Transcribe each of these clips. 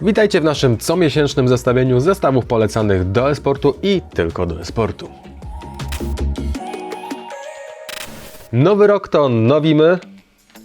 Witajcie w naszym comiesięcznym zestawieniu zestawów polecanych do e-sportu i tylko do e-sportu. Nowy rok to nowi my,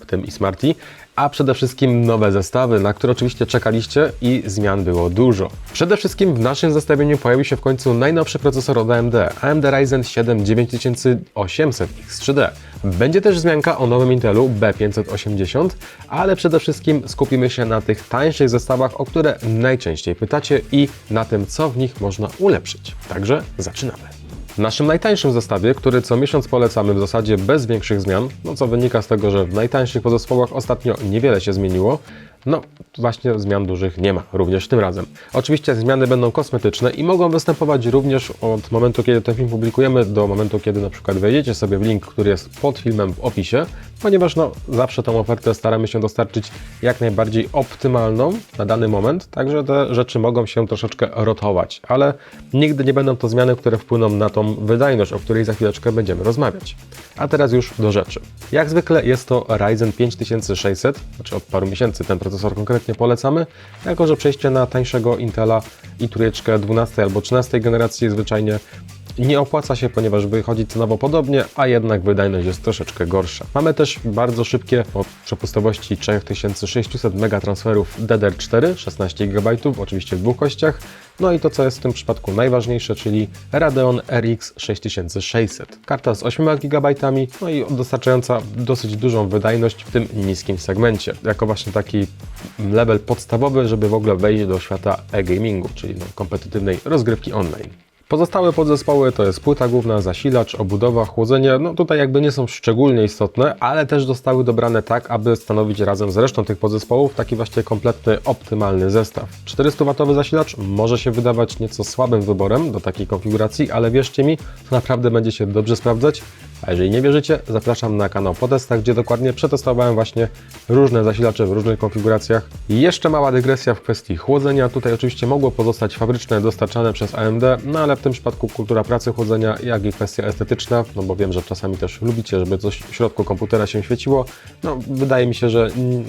w tym i Smarty, a przede wszystkim nowe zestawy, na które oczywiście czekaliście i zmian było dużo. Przede wszystkim w naszym zestawieniu pojawił się w końcu najnowszy procesor od AMD, AMD Ryzen 7 9800X3D. Będzie też wzmianka o nowym Intelu B580, ale przede wszystkim skupimy się na tych tańszych zestawach, o które najczęściej pytacie i na tym, co w nich można ulepszyć. Także zaczynamy. W naszym najtańszym zestawie, który co miesiąc polecamy w zasadzie bez większych zmian, no co wynika z tego, że w najtańszych podzespołach ostatnio niewiele się zmieniło, no właśnie zmian dużych nie ma, również tym razem. Oczywiście zmiany będą kosmetyczne i mogą występować również od momentu, kiedy ten film publikujemy, do momentu, kiedy na przykład wejdziecie sobie w link, który jest pod filmem w opisie, ponieważ no zawsze tą ofertę staramy się dostarczyć jak najbardziej optymalną na dany moment, także te rzeczy mogą się troszeczkę rotować, ale nigdy nie będą to zmiany, które wpłyną na tą wydajność, o której za chwileczkę będziemy rozmawiać. A teraz już do rzeczy. Jak zwykle jest to Ryzen 5600, znaczy od paru miesięcy ten procesor konkretnie polecamy, jako że przejście na tańszego Intela i trójeczkę 12 albo 13 generacji zwyczajnie nie opłaca się, ponieważ wychodzi cenowo podobnie, a jednak wydajność jest troszeczkę gorsza. Mamy też bardzo szybkie, o przepustowości 3600 megatransferów DDR4, 16 GB, oczywiście w dwóch kościach. No i to, co jest w tym przypadku najważniejsze, czyli Radeon RX 6600. Karta z 8 GB, no i dostarczająca dosyć dużą wydajność w tym niskim segmencie. Jako właśnie taki level podstawowy, żeby w ogóle wejść do świata e-gamingu, czyli no, kompetytywnej rozgrywki online. Pozostałe podzespoły to jest płyta główna, zasilacz, obudowa, chłodzenie. No tutaj jakby nie są szczególnie istotne, ale też zostały dobrane tak, aby stanowić razem z resztą tych podzespołów taki właśnie kompletny, optymalny zestaw. 400W zasilacz może się wydawać nieco słabym wyborem do takiej konfiguracji, ale wierzcie mi, to naprawdę będzie się dobrze sprawdzać. A jeżeli nie wierzycie, zapraszam na kanał po testach, gdzie dokładnie przetestowałem właśnie różne zasilacze w różnych konfiguracjach. I jeszcze mała dygresja w kwestii chłodzenia. Tutaj oczywiście mogło pozostać fabryczne, dostarczane przez AMD, no ale w tym przypadku kultura pracy chłodzenia, jak i kwestia estetyczna, no bo wiem, że czasami też lubicie, żeby coś w środku komputera się świeciło. No wydaje mi się, że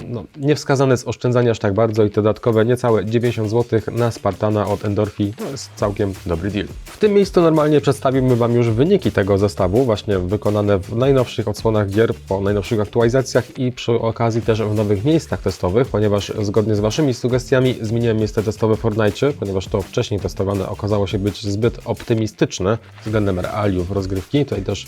no, niewskazane jest oszczędzanie aż tak bardzo i te dodatkowe niecałe 90 zł na Spartana od Endorfi to jest całkiem dobry deal. W tym miejscu normalnie przedstawimy Wam już wyniki tego zestawu, właśnie wykonane w najnowszych odsłonach gier, po najnowszych aktualizacjach i przy okazji też w nowych miejscach testowych, ponieważ zgodnie z Waszymi sugestiami zmieniłem miejsce testowe w Fortnite, ponieważ to wcześniej testowane okazało się być zbyt optymistyczne względem realiów rozgrywki. Tutaj też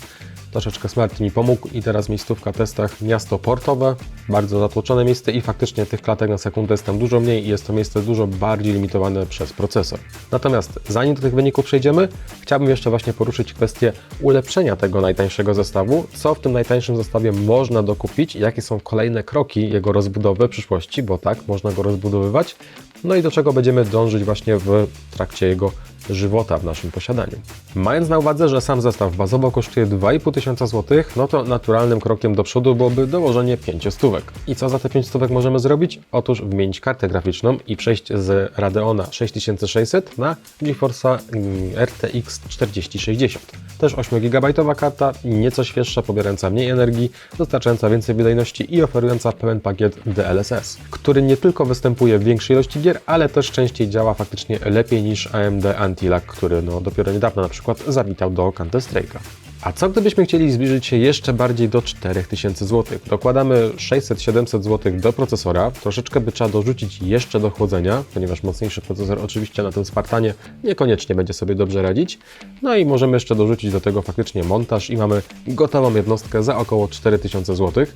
troszeczkę Smart mi pomógł i teraz miejscówka w testach miasto portowe, bardzo zatłoczone miejsce i faktycznie tych klatek na sekundę jest tam dużo mniej i jest to miejsce dużo bardziej limitowane przez procesor. Natomiast zanim do tych wyników przejdziemy, chciałbym jeszcze właśnie poruszyć kwestię ulepszenia tego najtańszego zestawu, co w tym najtańszym zestawie można dokupić? Jakie są kolejne kroki jego rozbudowy w przyszłości, bo tak, można go rozbudowywać, no i do czego będziemy dążyć właśnie w trakcie jego żywota w naszym posiadaniu. Mając na uwadze, że sam zestaw bazowo kosztuje 2,5 tysiąca złotych, no to naturalnym krokiem do przodu byłoby dołożenie 5 stówek. I co za te 5 stówek możemy zrobić? Otóż wymienić kartę graficzną i przejść z Radeona 6600 na GeForce'a mm, RTX 4060. Też 8 GB karta, nieco świeższa, pobierająca mniej energii, dostarczająca więcej wydajności i oferująca pełen pakiet DLSS, który nie tylko występuje w większej ilości gier, ale też częściej działa faktycznie lepiej niż AMD Anti-Lag, który no dopiero niedawno na przykład zawitał do Counter-Strike'a. A co gdybyśmy chcieli zbliżyć się jeszcze bardziej do 4000 zł? Dokładamy 600-700 zł do procesora, troszeczkę by trzeba dorzucić jeszcze do chłodzenia, ponieważ mocniejszy procesor oczywiście na tym Spartanie niekoniecznie będzie sobie dobrze radzić. No i możemy jeszcze dorzucić do tego faktycznie montaż i mamy gotową jednostkę za około 4000 zł.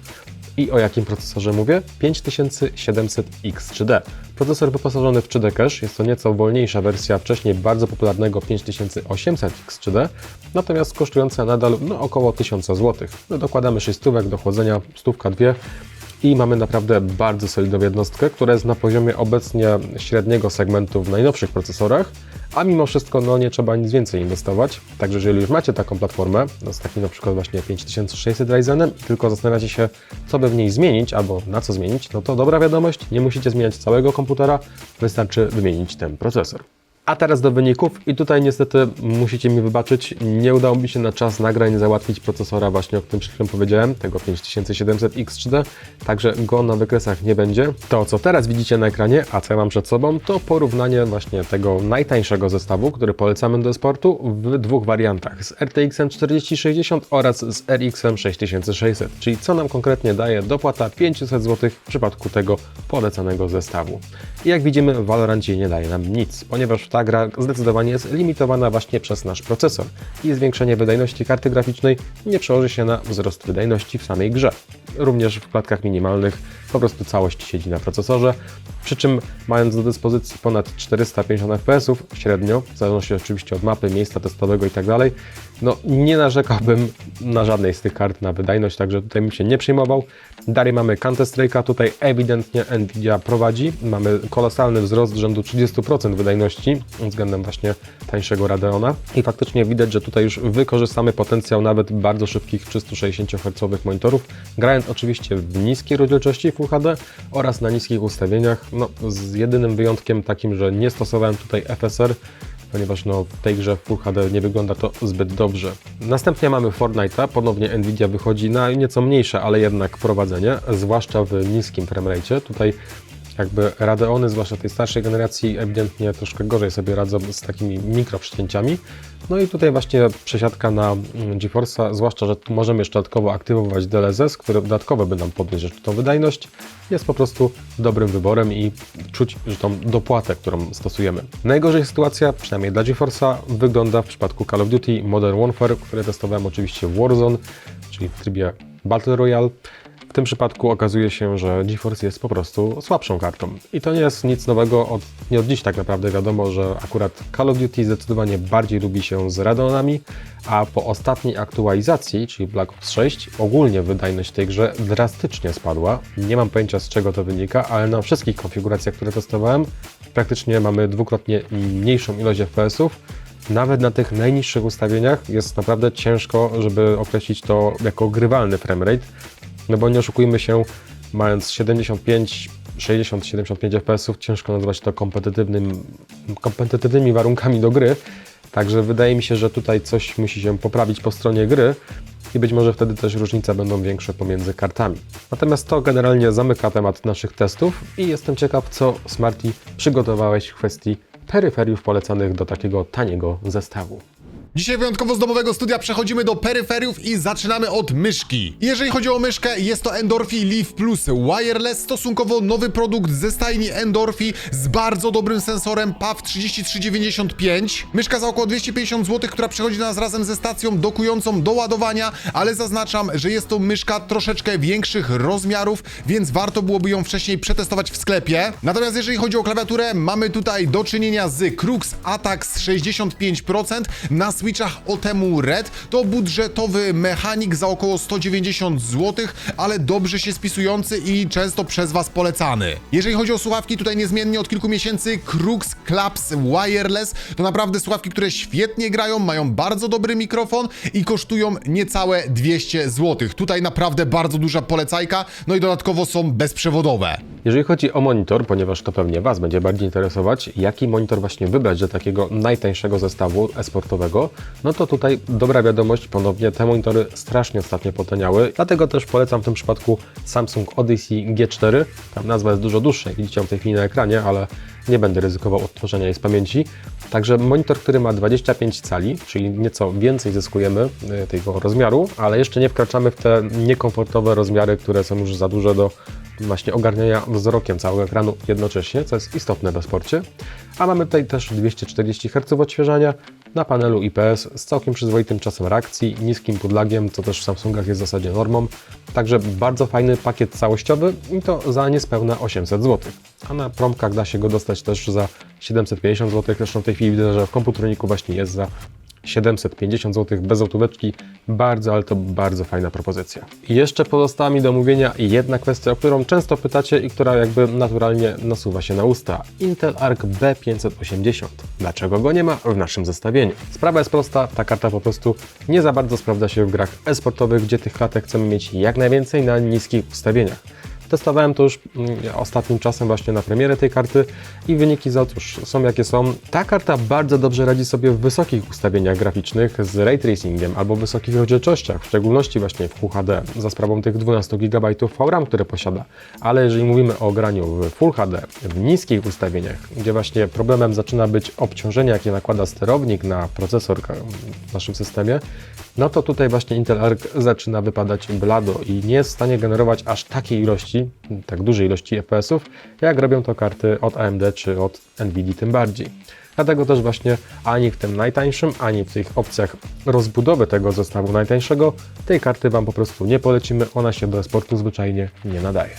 I o jakim procesorze mówię? 5700X3D. Procesor wyposażony w 3D Cache, jest to nieco wolniejsza wersja wcześniej bardzo popularnego 5800X3D, natomiast kosztująca nadal no, około 1000 zł. No, dokładamy 6 stówek do chłodzenia, stówka dwie i mamy naprawdę bardzo solidną jednostkę, która jest na poziomie obecnie średniego segmentu w najnowszych procesorach, a mimo wszystko no, nie trzeba nic więcej inwestować. Także jeżeli już macie taką platformę, no, z takim na przykład właśnie 5600 Ryzenem i tylko zastanawiacie się, co by w niej zmienić albo na co zmienić, no to dobra wiadomość, nie musicie zmieniać całego komputera, wystarczy wymienić ten procesor. A teraz do wyników i tutaj niestety musicie mi wybaczyć, nie udało mi się na czas nagrań załatwić procesora właśnie, o którym przed chwilą powiedziałem, tego 5700X3D, także go na wykresach nie będzie. To, co teraz widzicie na ekranie, a co ja mam przed sobą, to porównanie właśnie tego najtańszego zestawu, który polecamy do sportu w dwóch wariantach, z RTX 4060 oraz z RX 6600, czyli co nam konkretnie daje dopłata 500 zł w przypadku tego polecanego zestawu. I jak widzimy, w Valorancie nie daje nam nic, ponieważ ta gra zdecydowanie jest limitowana właśnie przez nasz procesor i zwiększenie wydajności karty graficznej nie przełoży się na wzrost wydajności w samej grze. Również w klatkach minimalnych. Po prostu całość siedzi na procesorze, przy czym mając do dyspozycji ponad 450 fps średnio, w zależności oczywiście od mapy, miejsca testowego i tak no nie narzekałbym na żadnej z tych kart na wydajność, także tutaj bym się nie przejmował. Dalej mamy Counter Strike'a, tutaj ewidentnie Nvidia prowadzi, mamy kolosalny wzrost rzędu 30% wydajności względem właśnie tańszego Radeona. I faktycznie widać, że tutaj już wykorzystamy potencjał nawet bardzo szybkich 360 Hz monitorów, grając oczywiście w niskiej rozdzielczości Full HD oraz na niskich ustawieniach, no z jedynym wyjątkiem takim, że nie stosowałem tutaj FSR, ponieważ no, w tej grze Full HD nie wygląda to zbyt dobrze. Następnie mamy Fortnite'a, ponownie Nvidia wychodzi na nieco mniejsze, ale jednak prowadzenie, zwłaszcza w niskim framerate. Tutaj jakby Radeony, zwłaszcza tej starszej generacji, ewidentnie troszkę gorzej sobie radzą z takimi mikroprzecięciami. No i tutaj właśnie przesiadka na mm, GeForce'a, zwłaszcza, że tu możemy jeszcze dodatkowo aktywować DLSS, który dodatkowo by nam jeszcze tą wydajność, jest po prostu dobrym wyborem i czuć, że tą dopłatę, którą stosujemy. Najgorzej sytuacja, przynajmniej dla GeForce'a, wygląda w przypadku Call of Duty Modern Warfare, które testowałem oczywiście w Warzone, czyli w trybie Battle Royale. W tym przypadku okazuje się, że GeForce jest po prostu słabszą kartą. I to nie jest nic nowego, od, nie od dziś tak naprawdę wiadomo, że akurat Call of Duty zdecydowanie bardziej lubi się z Radeonami, a po ostatniej aktualizacji, czyli Black Ops 6, ogólnie wydajność tej grze drastycznie spadła. Nie mam pojęcia z czego to wynika, ale na wszystkich konfiguracjach, które testowałem, praktycznie mamy dwukrotnie mniejszą ilość FPS-ów, nawet na tych najniższych ustawieniach jest naprawdę ciężko, żeby określić to jako grywalny framerate. No bo nie oszukujmy się, mając 75, 60, 75 fps, ciężko nazwać to kompetytywnym, kompetytywnymi warunkami do gry. Także wydaje mi się, że tutaj coś musi się poprawić po stronie gry i być może wtedy też różnice będą większe pomiędzy kartami. Natomiast to generalnie zamyka temat naszych testów i jestem ciekaw, co Smarty przygotowałeś w kwestii peryferiów polecanych do takiego taniego zestawu. Dzisiaj wyjątkowo z domowego studia przechodzimy do peryferiów i zaczynamy od myszki. Jeżeli chodzi o myszkę, jest to Endorphi Leaf Plus Wireless, stosunkowo nowy produkt ze stajni Endorphi z bardzo dobrym sensorem PAV 3395. Myszka za około 250 zł, która przychodzi do nas razem ze stacją dokującą do ładowania, ale zaznaczam, że jest to myszka troszeczkę większych rozmiarów, więc warto byłoby ją wcześniej przetestować w sklepie. Natomiast jeżeli chodzi o klawiaturę, mamy tutaj do czynienia z Crux Atax 65% na switchach Otemu Red. To budżetowy mechanik za około 190 zł, ale dobrze się spisujący i często przez Was polecany. Jeżeli chodzi o słuchawki, tutaj niezmiennie od kilku miesięcy Crux Claps Wireless. To naprawdę słuchawki, które świetnie grają, mają bardzo dobry mikrofon i kosztują niecałe 200 zł. Tutaj naprawdę bardzo duża polecajka, no i dodatkowo są bezprzewodowe. Jeżeli chodzi o monitor, ponieważ to pewnie Was będzie bardziej interesować, jaki monitor właśnie wybrać do takiego najtańszego zestawu esportowego, no to tutaj dobra wiadomość, ponownie te monitory strasznie ostatnio potaniały, dlatego też polecam w tym przypadku Samsung Odyssey G4. Tam nazwa jest dużo dłuższa, widzicie w tej chwili na ekranie, ale nie będę ryzykował odtworzenia jej z pamięci. Także monitor, który ma 25 cali, czyli nieco więcej zyskujemy y, tego rozmiaru, ale jeszcze nie wkraczamy w te niekomfortowe rozmiary, które są już za duże do właśnie ogarniania wzrokiem całego ekranu jednocześnie, co jest istotne w sporcie. A mamy tutaj też 240 Hz odświeżania na panelu IPS z całkiem przyzwoitym czasem reakcji, niskim podlagiem, co też w Samsungach jest w zasadzie normą. Także bardzo fajny pakiet całościowy i to za niespełna 800 zł. A na promkach da się go dostać też za 750 zł. Zresztą w tej chwili widzę, że w komputerniku właśnie jest za 750 zł bez złotóweczki. Bardzo, ale to bardzo fajna propozycja. I jeszcze pozostała mi do omówienia jedna kwestia, o którą często pytacie i która jakby naturalnie nasuwa się na usta. Intel Arc B580. Dlaczego go nie ma w naszym zestawieniu? Sprawa jest prosta, ta karta po prostu nie za bardzo sprawdza się w grach e-sportowych, gdzie tych klatek chcemy mieć jak najwięcej na niskich ustawieniach. Testowałem to już mm, ostatnim czasem właśnie na premierę tej karty i wyniki za otóż są jakie są. Ta karta bardzo dobrze radzi sobie w wysokich ustawieniach graficznych z ray tracingiem albo wysokich rozdzielczościach, w szczególności właśnie w QHD za sprawą tych 12 GB VRAM, które posiada. Ale jeżeli mówimy o graniu w Full HD, w niskich ustawieniach, gdzie właśnie problemem zaczyna być obciążenie, jakie nakłada sterownik na procesor ka- w naszym systemie, no to tutaj właśnie Intel Arc zaczyna wypadać blado i nie jest w stanie generować aż takiej ilości, tak dużej ilości FPS-ów, jak robią to karty od AMD czy od Nvidia tym bardziej. Dlatego też właśnie ani w tym najtańszym, ani w tych opcjach rozbudowy tego zestawu najtańszego tej karty Wam po prostu nie polecimy, ona się do sportu zwyczajnie nie nadaje.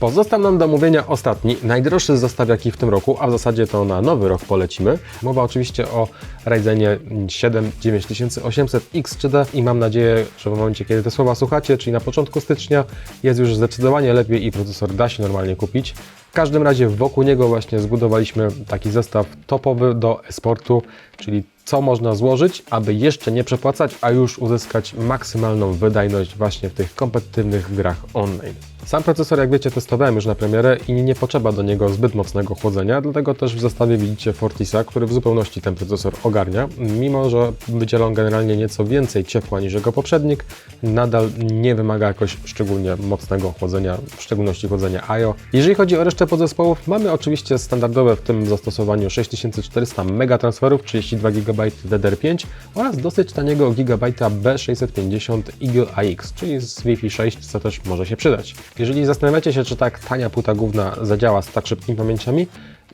Pozostał nam do omówienia ostatni, najdroższy zestaw jaki w tym roku, a w zasadzie to na nowy rok polecimy. Mowa oczywiście o Ryzenie 7 9800 X3D i mam nadzieję, że w momencie kiedy te słowa słuchacie, czyli na początku stycznia, jest już zdecydowanie lepiej i procesor da się normalnie kupić. W każdym razie wokół niego właśnie zbudowaliśmy taki zestaw topowy do esportu, czyli co można złożyć, aby jeszcze nie przepłacać, a już uzyskać maksymalną wydajność właśnie w tych kompetywnych grach online. Sam procesor, jak wiecie, testowałem już na premierę i nie potrzeba do niego zbyt mocnego chłodzenia, dlatego też w zestawie widzicie Fortisa, który w zupełności ten procesor ogarnia. Mimo, że wydziela on generalnie nieco więcej ciepła niż jego poprzednik, nadal nie wymaga jakoś szczególnie mocnego chłodzenia, w szczególności chłodzenia IO. Jeżeli chodzi o resztę podzespołów, mamy oczywiście standardowe w tym zastosowaniu 6400 megatransferów, 32 GB DDR5 oraz dosyć taniego gigabajta B650 Eagle AX, czyli z Wi-Fi 6, co też może się przydać. Jeżeli zastanawiacie się, czy tak tania płyta główna zadziała z tak szybkimi pamięciami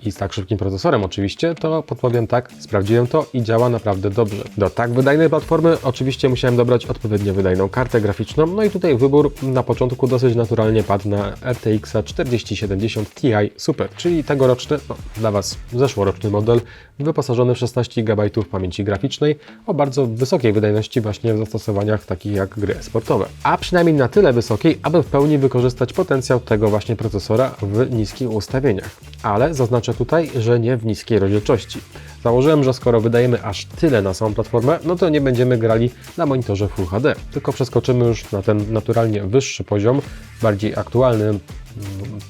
i z tak szybkim procesorem oczywiście, to podpowiem tak, sprawdziłem to i działa naprawdę dobrze. Do tak wydajnej platformy oczywiście musiałem dobrać odpowiednio wydajną kartę graficzną, no i tutaj wybór na początku dosyć naturalnie padł na RTX 4070 Ti Super, czyli tegoroczny, no, dla Was zeszłoroczny model, wyposażony w 16 GB pamięci graficznej o bardzo wysokiej wydajności właśnie w zastosowaniach takich jak gry sportowe. A przynajmniej na tyle wysokiej, aby w pełni wykorzystać potencjał tego właśnie procesora w niskich ustawieniach. Ale zaznaczę tutaj, że nie w niskiej rozdzielczości. Założyłem, że skoro wydajemy aż tyle na samą platformę, no to nie będziemy grali na monitorze Full HD, tylko przeskoczymy już na ten naturalnie wyższy poziom, bardziej aktualny mm,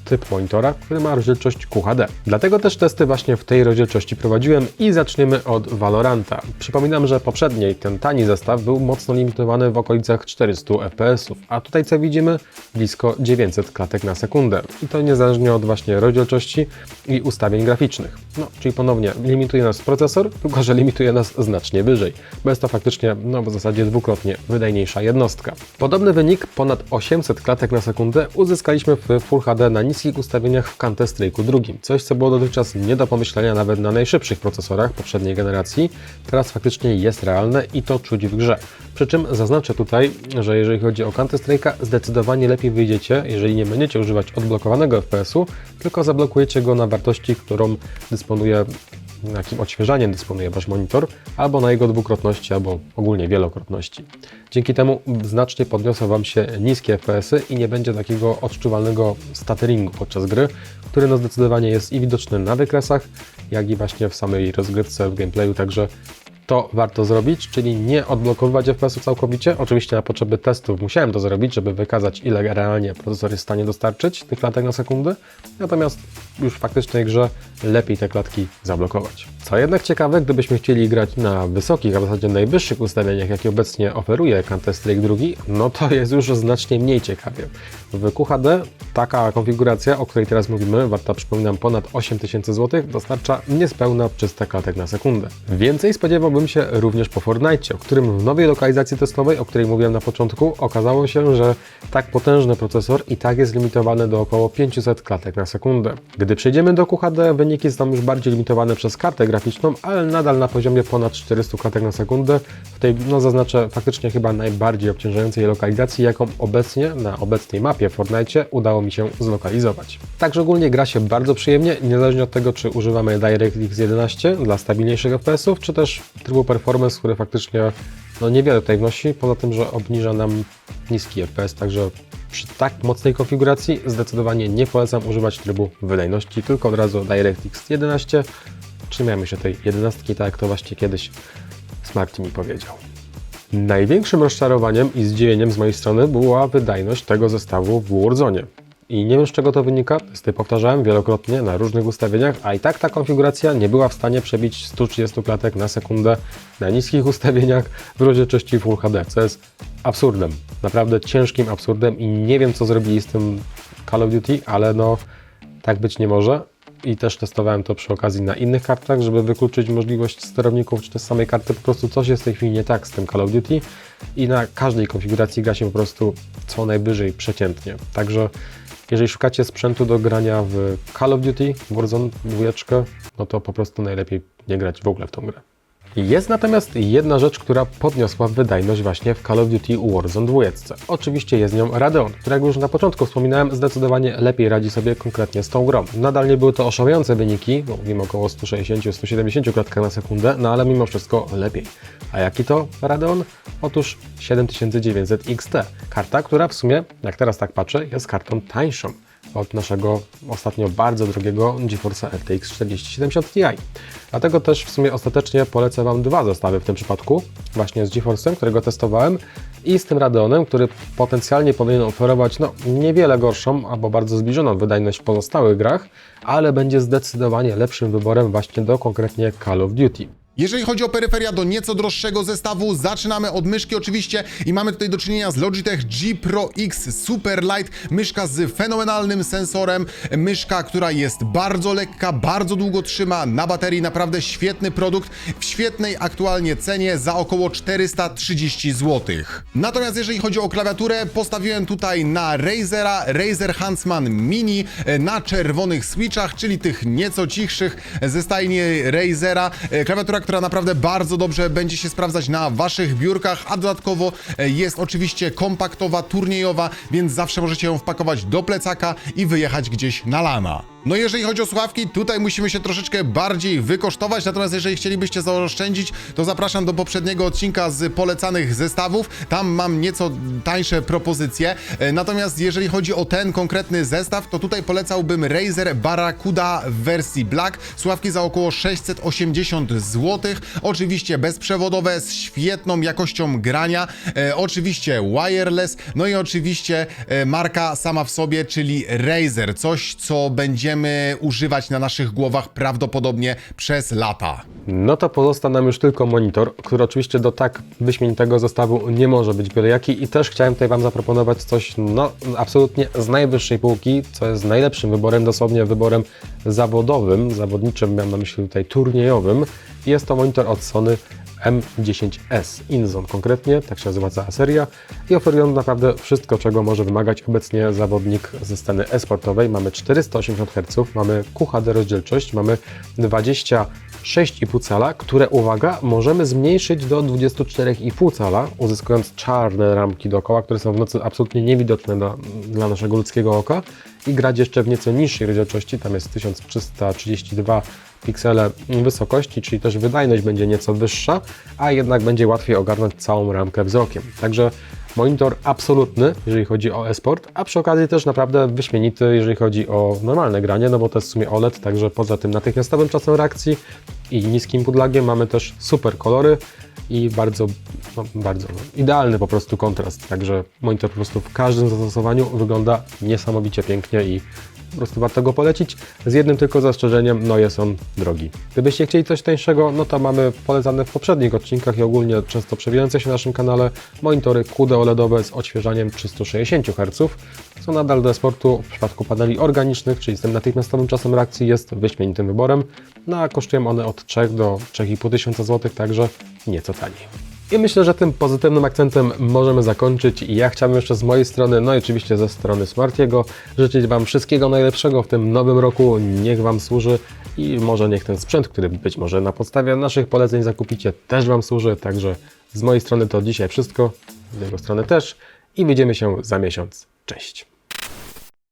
typ monitora, który ma rozdzielczość QHD. Dlatego też testy właśnie w tej rozdzielczości prowadziłem i zaczniemy od Valoranta. Przypominam, że poprzedniej ten tani zestaw był mocno limitowany w okolicach 400 fps, a tutaj co widzimy? Blisko 900 klatek na sekundę. I to niezależnie od właśnie rozdzielczości i ustawień graficznych. No, czyli ponownie limituje nas procesor, tylko że limituje nas znacznie wyżej, jest to faktycznie, no w zasadzie dwukrotnie wydajniejsza jednostka. Podobny wynik, ponad 800 klatek na sekundę, uzyskaliśmy w Full HD na niskich ustawieniach w Counter Strike'u drugim. Coś, co było dotychczas nie do pomyślenia nawet na najszybszych procesorach poprzedniej generacji, teraz faktycznie jest realne i to czuć w grze. Przy czym zaznaczę tutaj, że jeżeli chodzi o Counter Strike'a, zdecydowanie lepiej wyjdziecie, jeżeli nie będziecie używać odblokowanego FPS-u, tylko zablokujecie go na wartości, którą dysponuje jakim odświeżaniem dysponuje Wasz monitor, albo na jego dwukrotności, albo ogólnie wielokrotności. Dzięki temu znacznie podniosą Wam się niskie FPS-y i nie będzie takiego odczuwalnego stutteringu podczas gry, który no zdecydowanie jest i widoczny na wykresach, jak i właśnie w samej rozgrywce, w gameplayu, także to warto zrobić, czyli nie odblokowywać FPS-u całkowicie. Oczywiście na potrzeby testów musiałem to zrobić, żeby wykazać ile realnie procesor jest w stanie dostarczyć tych klatek na sekundę, natomiast już w faktycznej grze lepiej te klatki zablokować. Co jednak ciekawe, gdybyśmy chcieli grać na wysokich, a w zasadzie najwyższych ustawieniach, jakie obecnie oferuje Counter-Strike 2, no to jest już znacznie mniej ciekawie. W QHD taka konfiguracja, o której teraz mówimy, warta przypominam ponad 8000 zł, dostarcza niespełna 300 klatek na sekundę. Więcej spodziewałbym się również po Fortnite, o którym w nowej lokalizacji testowej, o której mówiłem na początku, okazało się, że tak potężny procesor i tak jest limitowany do około 500 klatek na sekundę. Gdy przejdziemy do QHD, wyniki są już bardziej limitowane przez kartę graficzną, ale nadal na poziomie ponad 400 klatek na sekundę. W tej, no zaznaczę, faktycznie chyba najbardziej obciążającej lokalizacji, jaką obecnie na obecnej mapie w Fortnite udało mi się zlokalizować. Także ogólnie gra się bardzo przyjemnie, niezależnie od tego, czy używamy DirectX 11 dla stabilniejszych FPS-ów, czy też trybu Performance, który faktycznie no niewiele tutaj wnosi, poza tym, że obniża nam niski FPS, także przy tak mocnej konfiguracji zdecydowanie nie polecam używać trybu wydajności, tylko od razu DirectX 11. Trzymajmy się tej 11, tak jak to właśnie kiedyś Smarty mi powiedział. Największym rozczarowaniem i zdziwieniem z mojej strony była wydajność tego zestawu w Warzone. I nie wiem z czego to wynika, testy powtarzałem wielokrotnie na różnych ustawieniach, a i tak ta konfiguracja nie była w stanie przebić 130 klatek na sekundę na niskich ustawieniach w rozdzielczości Full HD, co jest absurdem, naprawdę ciężkim absurdem i nie wiem co zrobili z tym Call of Duty, ale no tak być nie może. I też testowałem to przy okazji na innych kartach, żeby wykluczyć możliwość sterowników czy też samej karty. Po prostu coś jest w tej chwili nie tak z tym Call of Duty i na każdej konfiguracji gra się po prostu co najwyżej przeciętnie. Także jeżeli szukacie sprzętu do grania w Call of Duty, Warzone 2, no to po prostu najlepiej nie grać w ogóle w tą grę. Jest natomiast jedna rzecz, która podniosła wydajność właśnie w Call of Duty Warzone 2. Oczywiście jest nią Radeon, który jak już na początku wspominałem, zdecydowanie lepiej radzi sobie konkretnie z tą grą. Nadal nie były to oszałamiające wyniki, bo mówimy około 160-170 klatkach na sekundę, no ale mimo wszystko lepiej. A jaki to Radeon? Otóż 7900 XT. Karta, która w sumie, jak teraz tak patrzę, jest kartą tańszą od naszego ostatnio bardzo drogiego GeForce RTX 4070 Ti. Dlatego też w sumie ostatecznie polecę Wam dwa zestawy w tym przypadku, właśnie z GeForce'em, którego testowałem i z tym Radeonem, który potencjalnie powinien oferować no, niewiele gorszą albo bardzo zbliżoną wydajność w pozostałych grach, ale będzie zdecydowanie lepszym wyborem właśnie do konkretnie Call of Duty. Jeżeli chodzi o peryferia do nieco droższego zestawu, zaczynamy od myszki oczywiście i mamy tutaj do czynienia z Logitech G Pro X Super Light, myszka z fenomenalnym sensorem, myszka, która jest bardzo lekka, bardzo długo trzyma na baterii, naprawdę świetny produkt w świetnej aktualnie cenie za około 430 zł. Natomiast jeżeli chodzi o klawiaturę, postawiłem tutaj na Razera, Razer Huntsman Mini e, na czerwonych switchach, czyli tych nieco cichszych ze stajni Razera. E, Klawiatura, która naprawdę bardzo dobrze będzie się sprawdzać na waszych biurkach, a dodatkowo e, jest oczywiście kompaktowa, turniejowa, więc zawsze możecie ją wpakować do plecaka i wyjechać gdzieś na lana. No jeżeli chodzi o słuchawki, tutaj musimy się troszeczkę bardziej wykosztować, natomiast jeżeli chcielibyście zaoszczędzić, to zapraszam do poprzedniego odcinka z polecanych zestawów, tam mam nieco tańsze propozycje, E, natomiast jeżeli chodzi o ten konkretny zestaw, to tutaj polecałbym Razer Barracuda w wersji Black, słuchawki za około 680 zł, oczywiście bezprzewodowe, z świetną jakością grania, e, oczywiście wireless, no i oczywiście e, marka sama w sobie, czyli Razer, coś co będziemy używać na naszych głowach prawdopodobnie przez lata. No to pozosta nam już tylko monitor, który oczywiście do tak wyśmienitego zestawu nie może być byle jaki i też chciałem tutaj Wam zaproponować coś no absolutnie z najwyższej półki, co jest najlepszym wyborem, dosłownie wyborem zawodowym, zawodniczym, miałem na myśli tutaj turniejowym. Jest to monitor od Sony M10S. Inzone konkretnie, tak się nazywa cała seria. I oferują naprawdę wszystko, czego może wymagać obecnie zawodnik ze sceny e-sportowej. Mamy 480 Hz, mamy QHD rozdzielczość, mamy 26,5 cala, które uwaga, możemy zmniejszyć do 24,5 cala, uzyskując czarne ramki dookoła, które są w nocy absolutnie niewidoczne dla, dla naszego ludzkiego oka. I grać jeszcze w nieco niższej rozdzielczości, tam jest 1332 piksele wysokości, czyli też wydajność będzie nieco wyższa, a jednak będzie łatwiej ogarnąć całą ramkę wzrokiem. Także monitor absolutny, jeżeli chodzi o e-sport, a przy okazji też naprawdę wyśmienity, jeżeli chodzi o normalne granie, no bo to jest w sumie OLED, także poza tym natychmiastowym czasem reakcji i niskim pudlagiem mamy też super kolory i bardzo, no, bardzo no, idealny po prostu kontrast, także monitor po prostu w każdym zastosowaniu wygląda niesamowicie pięknie i po prostu warto go polecić, z jednym tylko zastrzeżeniem, no jest on drogi. Gdybyście chcieli coś tańszego, no to mamy polecane w poprzednich odcinkach i ogólnie często przewijające się na naszym kanale monitory QD OLEDowe z odświeżaniem 360 Hz, co nadal do sportu w przypadku paneli organicznych, czyli z tym natychmiastowym czasem reakcji jest wyśmienitym wyborem, no a kosztują one od 3 do 3,5 tysiąca złotych, także nieco taniej. I myślę, że tym pozytywnym akcentem możemy zakończyć. Ja chciałbym jeszcze z mojej strony, no i oczywiście ze strony Smartiego, życzyć Wam wszystkiego najlepszego w tym nowym roku. Niech Wam służy i może niech ten sprzęt, który być może na podstawie naszych poleceń zakupicie, też Wam służy. Także z mojej strony to dzisiaj wszystko, z jego strony też i widzimy się za miesiąc. Cześć!